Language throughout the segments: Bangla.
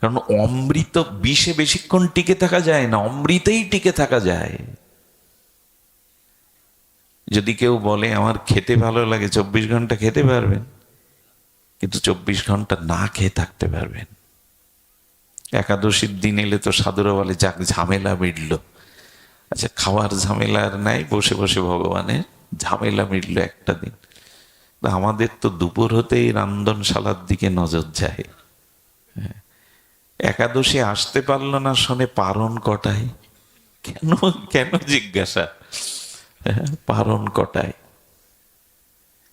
কারণ অমৃত বিষে বেশিক্ষণ টিকে থাকা যায় না, অমৃতেই টিকে থাকা যায়। যদি কেউ বলে, আমার খেতে ভালো লাগে, চব্বিশ ঘণ্টা খেতে পারবেন। কিন্তু চব্বিশ ঘণ্টা না খেয়ে থাকতে পারবেন। একাদশীর দিন এলে তো সাধুরা বলে, যাক, ঝামেলা মিটল। আচ্ছা খাওয়ার ঝামেলা আর নাই, বসে বসে ভগবানের ঝামেলা মিটল একটা দিন। আমাদের তো দুপুর হতেই রান্ধনশালার দিকে নজর যায়। হ্যাঁ। একাদশী আসতে পারল না শোনে পারণ কটায়। কেন কেন জিজ্ঞাসা? পারণ কটায়।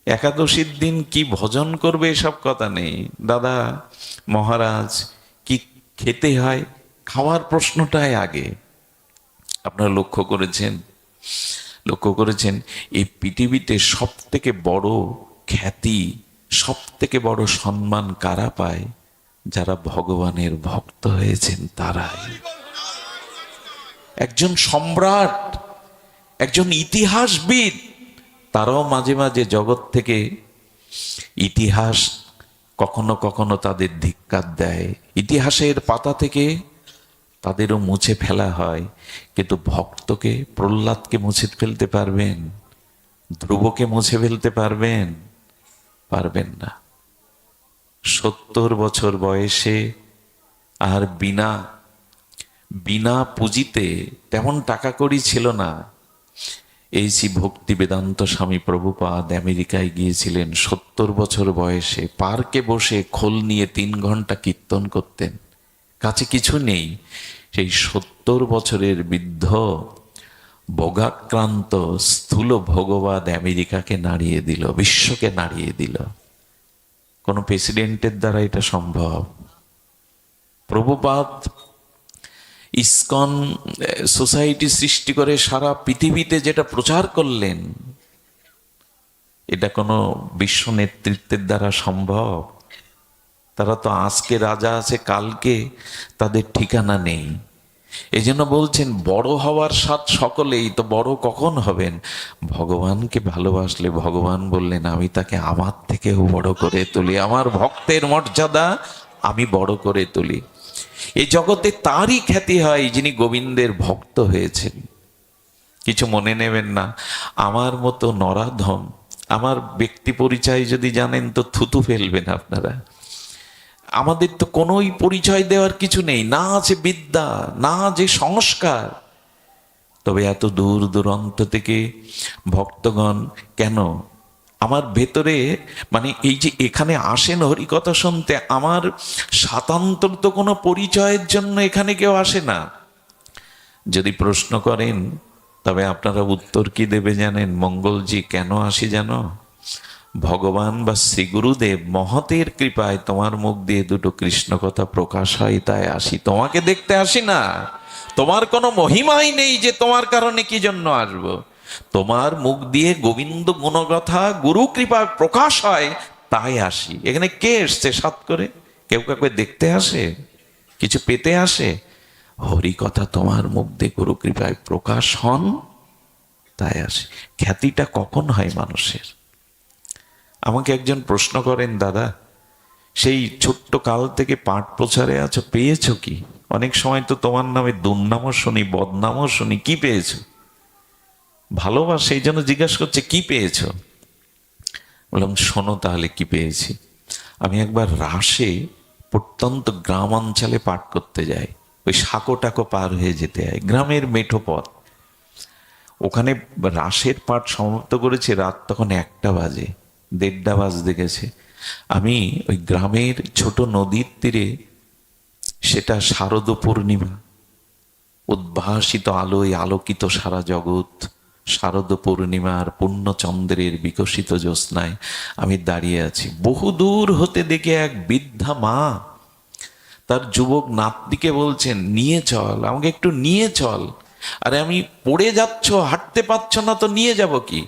একাদশীর দিন কি ভজন করবে এসব কথা নেই। দাদা, মহারাজ, কি খেতে হয়? খাওয়ার প্রশ্নটাই আগে। আপনারা লক্ষ্য করেছেন? লক্ষ্য করেছেন, এই পৃথিবীতে সব থেকে বড় খ্যাতি সব থেকে বড় সম্মান কারা পায়? যারা ভগবানের ভক্ত হয়েছেন তারাই। একজন সম্রাট, একজন ইতিহাসবিদ, তারাও মাঝে মাঝে জগৎ থেকে ইতিহাস কখনো কখনো তাদের ধিক্কার দেয়। ইতিহাসের পাতা থেকে তাদেরও মুছে ফেলা হয়, কিন্তু ভক্তকে, প্রহ্লাদকে মুছে ফেলতে পারবেন, ধ্রুবকে মুছে ফেলতে পারবেন পারবেন না। সত্তর বছর বয়সে আর বিনা বিনা পুঁজিতে তেমন টাকা কড়ি ছিল না। এই শ্রী ভক্তি বেদান্ত স্বামী প্রভুপাদ আমেরিকায় গিয়েছিলেন সত্তর বছর বয়সে। পার্কে বসে খোল নিয়ে তিন ঘণ্টা কীর্তন করতেন। কাছে কিছু নেই। সেই সত্তর বছরের বৃদ্ধ বগাক্রান্ত স্থূল ভগবাদ আমেরিকাকে নাড়িয়ে দিল, বিশ্বকে নাড়িয়ে দিল। কোনো প্রেসিডেন্টের দ্বারা এটা সম্ভব। প্রভুপাত ইসকন সোসাইটি সৃষ্টি করে সারা পৃথিবীতে যেটা প্রচার করলেন, এটা কোনো বিশ্ব নেতৃত্বের দ্বারা সম্ভব। তারা তো আজকে রাজা আছে, কালকে তাদের ঠিকানা নেই। এই জন্য বলছেন, বড় হওয়ার স্বাদ সকলেই তো বড় কখন হবেন? ভগবানকে ভালোবাসলে ভগবান বললেন, আমি তাকে আমার থেকেও বড় করে তুলি, আমার ভক্তের মর্যাদা আমি বড় করে তুলি। এই জগতে তারই খ্যাতি হয় যিনি গোবিন্দের ভক্ত হয়েছেন। কিছু মনে নেবেন না, আমার মতো নরাধম, আমার ব্যক্তি পরিচয় যদি জানেন তো থুতু ফেলবেন আপনারা। আমাদের তো কোনোই পরিচয় দেওয়ার কিছু নেই, না আছে বিদ্যা, না যে সংস্কার। তবে এত দূর দূরান্ত থেকে ভক্তগণ, কেন? আমার ভেতরে মানে এই যে এখানে আসেন হরিকথা শুনতে, আমার সাতান্তর তো কোনো পরিচয়ের জন্য এখানে কেউ আসে না। যদি প্রশ্ন করেন, তবে আপনারা উত্তর কি দেবে জানেন? মঙ্গলজি কেন আসি জানো? ভগবান বা শ্রী গুরুদেব মহতের কৃপায় তোমার মুখ দিয়ে দুটো কৃষ্ণ কথা প্রকাশ হয়, তাই আসি। তোমাকে দেখতে আসি না। তোমার কোনো মহিমাই নেই যে তোমার কারণে কি জন্য আসব। তোমার মুখ দিয়ে গোবিন্দ গুণগাথা গুরু কৃপা প্রকাশ হয়, তাই আসি। এখানে কে এসছে সাত করে? কেউ কাউকে দেখতে আসে? কিছু পেতে আসে? হরি কথা তোমার মুখ দিয়ে গুরু কৃপায় প্রকাশ হন, তাই আসে। খ্যাতিটা কখন হয় মানুষের? আমাকে একজন প্রশ্ন করেন, দাদা, সেই ছোট্ট কাল থেকে পাঠ প্রচারে আছো, পেয়েছ কি? অনেক সময় তো তোমার নামে দুর্নামও শুনি, বদনামও শুনি, কি পেয়েছ? ভালোবাসা সেই জন্য জিজ্ঞাসা করছে, কি পেয়েছ? বললাম, শোনো তাহলে কি পেয়েছি? আমি একবার রাসে প্রত্যন্ত গ্রাম অঞ্চলে পাঠ করতে যাই। ওই সাঁকো টাকো পার হয়ে যেতে হয়, গ্রামের মেঠো পথ। ওখানে রাসের পাঠ সমাপ্ত করেছে, রাত তখন একটা বাজে। দেড়টা বাজতে গেছে আমি ওই গ্রামের ছোট নদীর তীরে সেটা শারদ পূর্ণিমা, উদ্ভাসিত আলোয় আলোকিত সারা জগৎ, শারদ পূর্ণিমার পূর্ণচন্দ্রের বিকশিত জ্যোৎস্নায় আমি দাঁড়িয়ে আছি। বহু দূর হতে দেখে এক বৃদ্ধা মা, তার যুবক নাতনিকে বলছেন, নিয়ে চল, আমাকে একটু নিয়ে চল। আরে আমি পড়ে যাচ্ছ, হাঁটতে পারছ না তো নিয়ে যাব কি?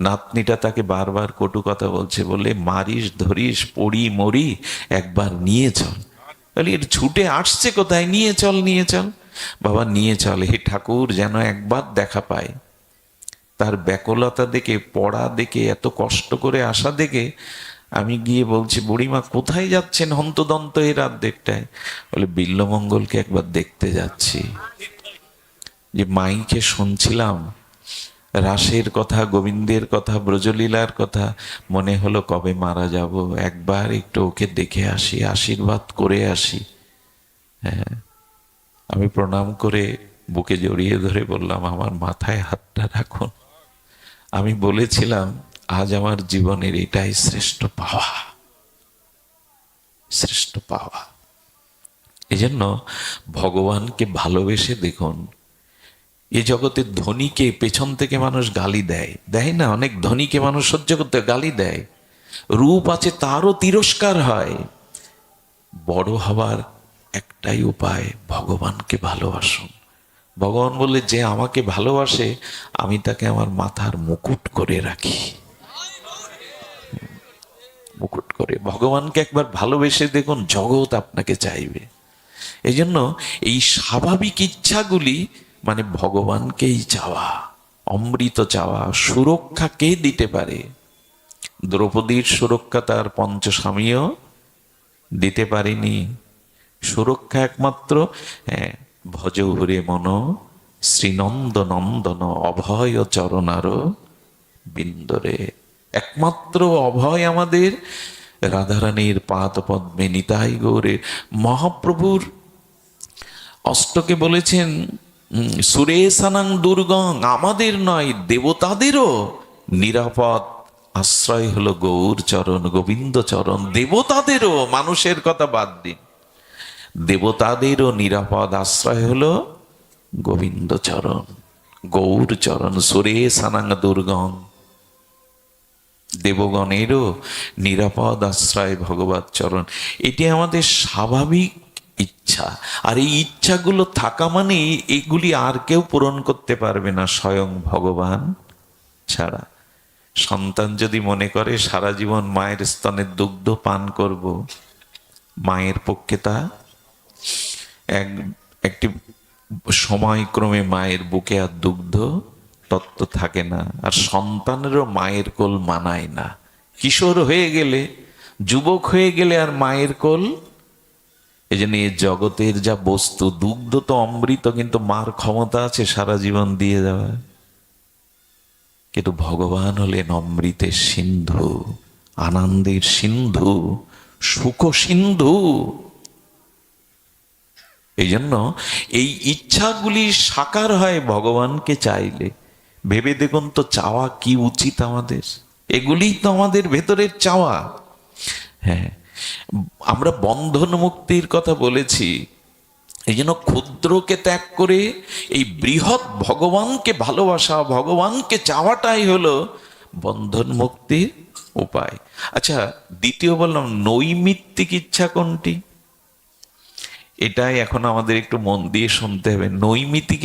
নাতনিটা তাকে বারবার কটু কথা বলছে বলে মারিস, ধরিস, পড়ি, মরি, একবার নিয়ে চল। বলি এর ছুটে আসছে কোথায়? নিয়ে চল নিয়ে চল। বাবা, নিয়ে চল। হে ঠাকুর, যেন একবার দেখা পায় তার ব্যাকুলতা দেখে, পড়া দেখে, এত কষ্ট করে আসা দেখে আমি গিয়ে বলছি, বুড়িমা, কোথায় যাচ্ছেন হন্তদন্ত এই রাত দেড়টায়? বলে, বিল্লমঙ্গলকে একবার দেখতে যাচ্ছি। যে মাইকে শুনছিলাম রাসের কথা, গোবিন্দের কথা, ব্রজলীলার কথা, মনে হলো কবে মারা যাব। একবার একটু ওকে দেখে আসি, আশীর্বাদ করে আসি। হ্যাঁ আমি প্রণাম করে বুকে জড়িয়ে ধরে বললাম, আমার মাথায় হাতটা রাখুন। আমি বলেছিলাম, আজ আমার জীবনের এটাই শ্রেষ্ঠ পাওয়া। শ্রেষ্ঠ পাওয়া। এজন্য ভগবানকে ভালোবেসে দেখুন এ জগতের ধনীকে পেছন থেকে মানুষ গালি দেয়। দেয় না, অনেক ধনীকে মানুষ সহ্য করতে গালি দেয়। রূপ আছে তারও তিরস্কার হয়। বড় হবার একটাই উপায়, ভগবানকে ভালোবাসুন। ভগবান বলে যে আমাকে ভালোবাসে, আমি তাকে আমার মাথার মুকুট করে রাখি। মুকুট করে। ভগবানকে একবার ভালোবেসে দেখুন, জগৎ আপনাকে চাইবে। এই জন্য এই স্বাভাবিক ইচ্ছাগুলি মানে ভগবানকেই চাওয়া অমৃত চাওয়া সুরক্ষা কে দিতে পারে। দ্রৌপদীর সুরক্ষা তার পঞ্চস্বামীও দিতে পারেনি। সুরক্ষা একমাত্র হ্যাঁ, ভজ হরে মন শ্রীনন্দ নন্দন অভয় চরণার বিন্দরে। একমাত্র অভয় আমাদের রাধারানীর পাত পদ্মে নিতাই গৌরের। মহাপ্রভুর অষ্টকে বলেছেন সুরেশানাং দুর্গং, আমাদের নয়, দেবতাদেরও নিরাপদ আশ্রয় হলো গৌর চরণ, গোবিন্দ চরণ, দেবতাদেরও, মানুষের কথা বাদ দিন। দেবতাদেরও নিরাপদ আশ্রয় হলো গোবিন্দ চরণ, গৌর চরণ, সুরেশানাং দুর্গম দেবগণেরও নিরাপদ আশ্রয় ভগবত চরণ। এটি আমাদের স্বাভাবিক ইচ্ছা। আর এই ইচ্ছাগুলো থাকা মানে এগুলি আর কেউ পূরণ করতে পারবে না স্বয়ং ভগবান ছাড়া। সন্তান যদি মনে করে, সারা জীবন মায়ের স্তনের দুগ্ধ পান করব, মায়ের পক্ষে তা এক, একটি সময়ক্রমে মায়ের বুকে আর দুগ্ধ তত্ত্ব থাকে না। আর সন্তানেরও মায়ের কোল মানায় না। কিশোর হয়ে গেলে, যুবক হয়ে গেলে আর মায়ের কোল এই জন্য এই জগতের যা বস্তু, দুগ্ধ তো অমৃত, কিন্তু মার ক্ষমতা আছে, সারা জীবন দিয়ে দেওয়া। কিন্তু ভগবান হলেন অমৃতের সিন্ধু, আনন্দের সিন্ধু, সুখ সিন্ধু। এই জন্য এই ইচ্ছাগুলি সাকার হয় ভগবানকে চাইলে। ভেবে দেখুন তো, চাওয়া কি উচিত আমাদের? এগুলিই তো আমাদের ভেতরের চাওয়া। হ্যাঁ আমরা বন্ধন মুক্তির কথা বলেছি, এই জন্য ক্ষুদ্রকে ত্যাগ করে এই বৃহৎ ভগবানকে ভালোবাসা, ভগবানকে চাওয়াটাই হলো বন্ধন মুক্তির উপায়। আচ্ছা দ্বিতীয় বললাম, নৈমিত্তিক ইচ্ছা কোনটি? এটাই এখন আমাদের একটু মন দিয়ে শুনতে হবে। নৈমিত্তিক